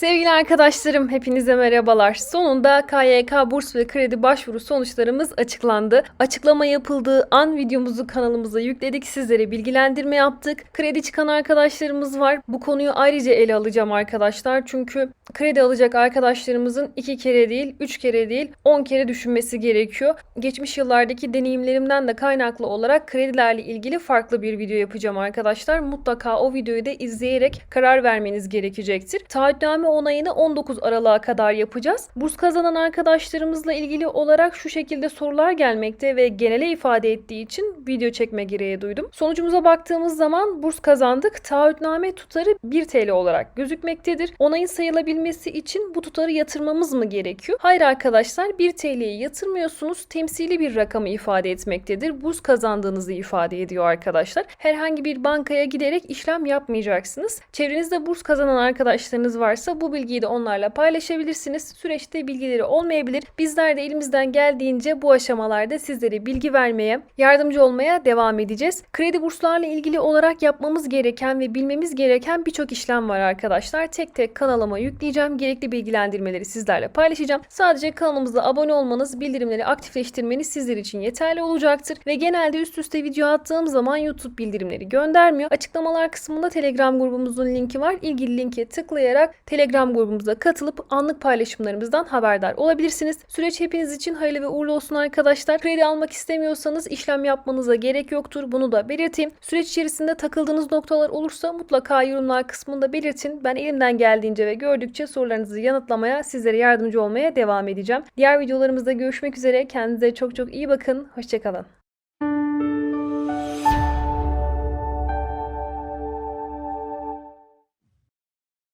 Sevgili arkadaşlarım hepinize merhabalar. Sonunda KYK burs ve kredi başvuru sonuçlarımız açıklandı. Açıklama yapıldığı an videomuzu kanalımıza yükledik. Sizlere bilgilendirme yaptık. Kredi çıkan arkadaşlarımız var. Bu konuyu ayrıca ele alacağım arkadaşlar. Çünkü kredi alacak arkadaşlarımızın iki kere değil, üç kere değil, on kere düşünmesi gerekiyor. Geçmiş yıllardaki deneyimlerimden de kaynaklı olarak kredilerle ilgili farklı bir video yapacağım arkadaşlar. Mutlaka o videoyu da izleyerek karar vermeniz gerekecektir. Taahhütname onayını 19 Aralık'a kadar yapacağız. Burs kazanan arkadaşlarımızla ilgili olarak şu şekilde sorular gelmekte ve genele ifade ettiği için video çekme gereği duydum. Sonucumuza baktığımız zaman burs kazandık. Taahhütname tutarı 1 TL olarak gözükmektedir. Onayın sayılabilmesi için bu tutarı yatırmamız mı gerekiyor? Hayır arkadaşlar 1 TL'yi yatırmıyorsunuz. Temsili bir rakamı ifade etmektedir. Burs kazandığınızı ifade ediyor arkadaşlar. Herhangi bir bankaya giderek işlem yapmayacaksınız. Çevrenizde burs kazanan arkadaşlarınız varsa bu bilgiyi de onlarla paylaşabilirsiniz. Süreçte bilgileri olmayabilir. Bizler de elimizden geldiğince bu aşamalarda sizlere bilgi vermeye, yardımcı olmaya devam edeceğiz. Kredi burslarla ilgili olarak yapmamız gereken ve bilmemiz gereken birçok işlem var arkadaşlar. Tek tek kanalıma yükleyeceğim. Gerekli bilgilendirmeleri sizlerle paylaşacağım. Sadece kanalımıza abone olmanız, bildirimleri aktifleştirmeniz sizler için yeterli olacaktır. Ve genelde üst üste video attığım zaman YouTube bildirimleri göndermiyor. Açıklamalar kısmında Telegram grubumuzun linki var. İlgili linke tıklayarak Telegram grubumuza katılıp anlık paylaşımlarımızdan haberdar olabilirsiniz. Süreç hepiniz için hayırlı ve uğurlu olsun arkadaşlar. Kredi almak istemiyorsanız işlem yapmanıza gerek yoktur. Bunu da belirteyim. Süreç içerisinde takıldığınız noktalar olursa mutlaka yorumlar kısmında belirtin. Ben elimden geldiğince ve gördükçe sorularınızı yanıtlamaya, sizlere yardımcı olmaya devam edeceğim. Diğer videolarımızda görüşmek üzere. Kendinize çok çok iyi bakın. Hoşçakalın.